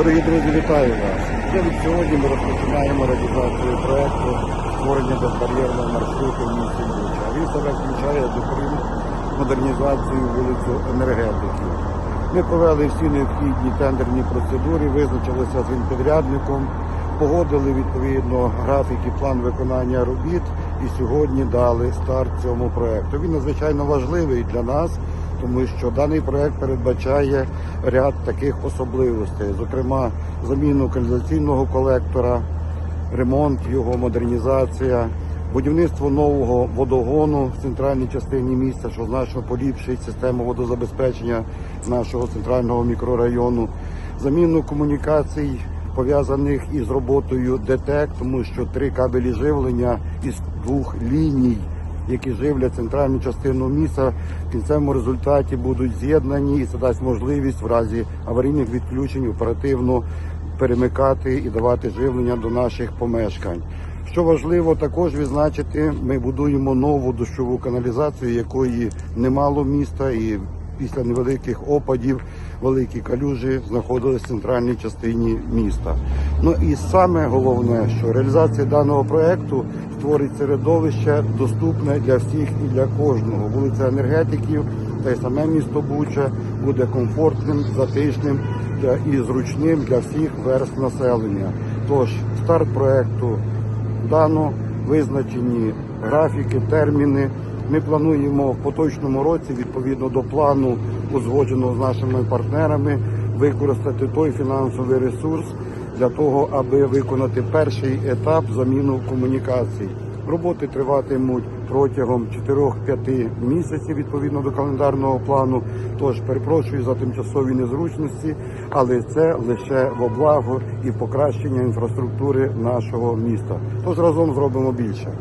Дорогі друзі, вітаю вас. Сьогодні ми розпочинаємо реалізацію проекту створення безбар'єрного маршруту в місті Буча. Він себе включає зокрема модернізацію вулицю енергетики. Ми провели всі необхідні тендерні процедури, визначилися з підрядником, погодили відповідно графік і план виконання робіт і сьогодні дали старт цьому проекту. Він надзвичайно важливий для нас, тому що даний проект передбачає ряд таких особливостей, зокрема заміну каналізаційного колектора, ремонт його, модернізація, будівництво нового водогону в центральній частині міста, що значно поліпшить систему водозабезпечення нашого центрального мікрорайону, заміну комунікацій. Пов'язаних із роботою ДТЕК, тому що три кабелі живлення із двох ліній які живлять центральну частину міста, в кінцевому результаті будуть з'єднані і це дасть можливість в разі аварійних відключень оперативно перемикати і давати живлення до наших помешкань. Що важливо також відзначити, ми будуємо нову дощову каналізацію, якої немало міста, і після невеликих опадів великі калюжі знаходились в центральній частині міста. Ну і саме головне, що реалізація даного проекту створить середовище доступне для всіх і для кожного. Вулиця енергетиків та й саме місто Буча буде комфортним, затишним і зручним для всіх верств населення. Тож старт проекту дано, визначені графіки, терміни. Ми плануємо в поточному році, відповідно до плану, узгодженого з нашими партнерами, використати той фінансовий ресурс для того, аби виконати перший етап заміну комунікацій. Роботи триватимуть протягом 4-5 місяців відповідно до календарного плану. Тож перепрошую за тимчасові незручності, але це лише в облагу і покращення інфраструктури нашого міста. Тож разом зробимо більше.